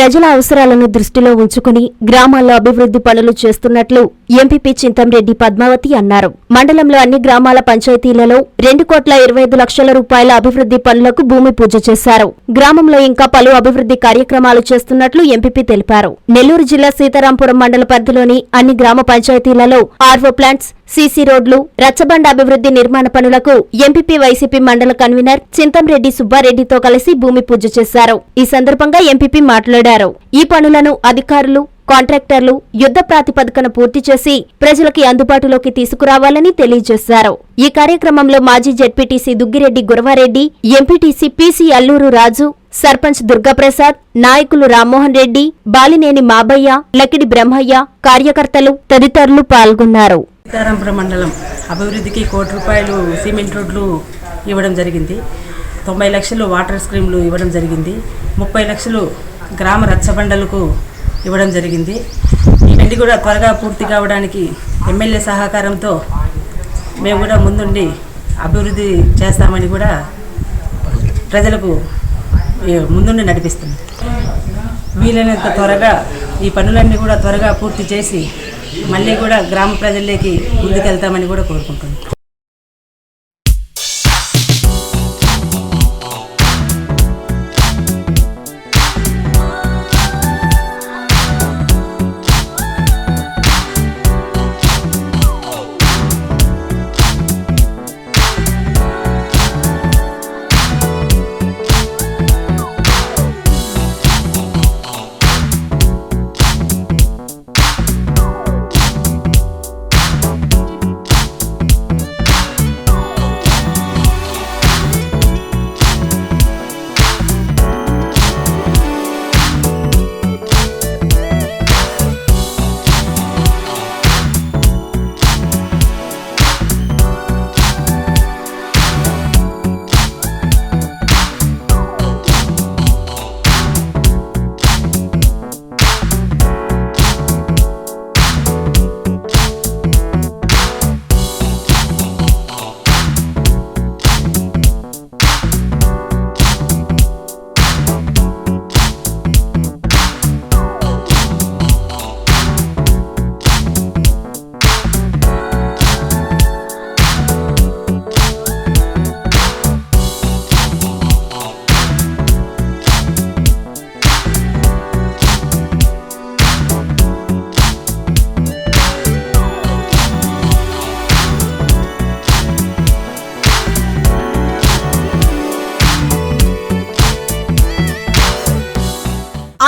ప్రజల అవసరాలను దృష్టిలో ఉంచుకుని గ్రామాల్లో అభివృద్ధి పనులు చేస్తున్నట్లు ఎంపీపీ చింతంరెడ్డి పద్మావతి అన్నారు. మండలంలో అన్ని గ్రామాల పంచాయతీలలో రెండు కోట్ల ఇరవై ఐదు లక్షల రూపాయల అభివృద్ధి పనులకు భూమి పూజ చేశారు. గ్రామంలో ఇంకా పలు అభివృద్ధి కార్యక్రమాలు చేస్తున్నట్లు ఎంపీపీ తెలిపారు. నెల్లూరు జిల్లా సీతారాంపురం మండల పరిధిలోని అన్ని గ్రామ పంచాయతీలలో ఆర్వో ప్లాంట్స్ సీసీ రోడ్లు రచ్చబండ అభివృద్ధి నిర్మాణ పనులకు ఎంపీపీ వైసీపీ మండల కన్వీనర్ చింతంరెడ్డి సుబ్బారెడ్డితో కలిసి భూమి పూజ చేశారు. ఈ సందర్భంగా ఎంపీపీ మాట్లాడారు. ఈ పనులను అధికారులు కాంట్రాక్టర్లు యుద్ధ ప్రాతిపదికన పూర్తి చేసి ప్రజలకి అందుబాటులోకి తీసుకురావాలని తెలియజేశారు. ఈ కార్యక్రమంలో మాజీ ZPTC Duggireddy Guravareddy MPTC PC Alluru Raju sarpanch Durgaprasad నాయకులు రామ్మోహన్ రెడ్డి బాలినేని మాబయ్య లకిడి బ్రహ్మయ్య కార్యకర్తలు తదితరులు పాల్గొన్నారు. సీతారాంపురం మండలం అభివృద్ధికి కోటి రూపాయలు సిమెంట్ రోడ్లు ఇవ్వడం జరిగింది. తొంభై లక్షలు వాటర్ స్క్రీమ్లు ఇవ్వడం జరిగింది. ముప్పై లక్షలు గ్రామ రచ్చబండలకు ఇవ్వడం జరిగింది. ఇవన్నీ కూడా త్వరగా పూర్తి కావడానికి ఎమ్మెల్యే సహకారంతో మేము కూడా ముందుండి అభివృద్ధి చేస్తామని కూడా ప్రజలకు ముందుండి నడిపిస్తుంది వీలైనంత త్వరగా ఈ పనులన్నీ కూడా త్వరగా పూర్తి చేసి మళ్ళీ కూడా గ్రామ ప్రజల్లోకి ముందుకెళ్తామని కూడా కోరుకుంటున్నాం.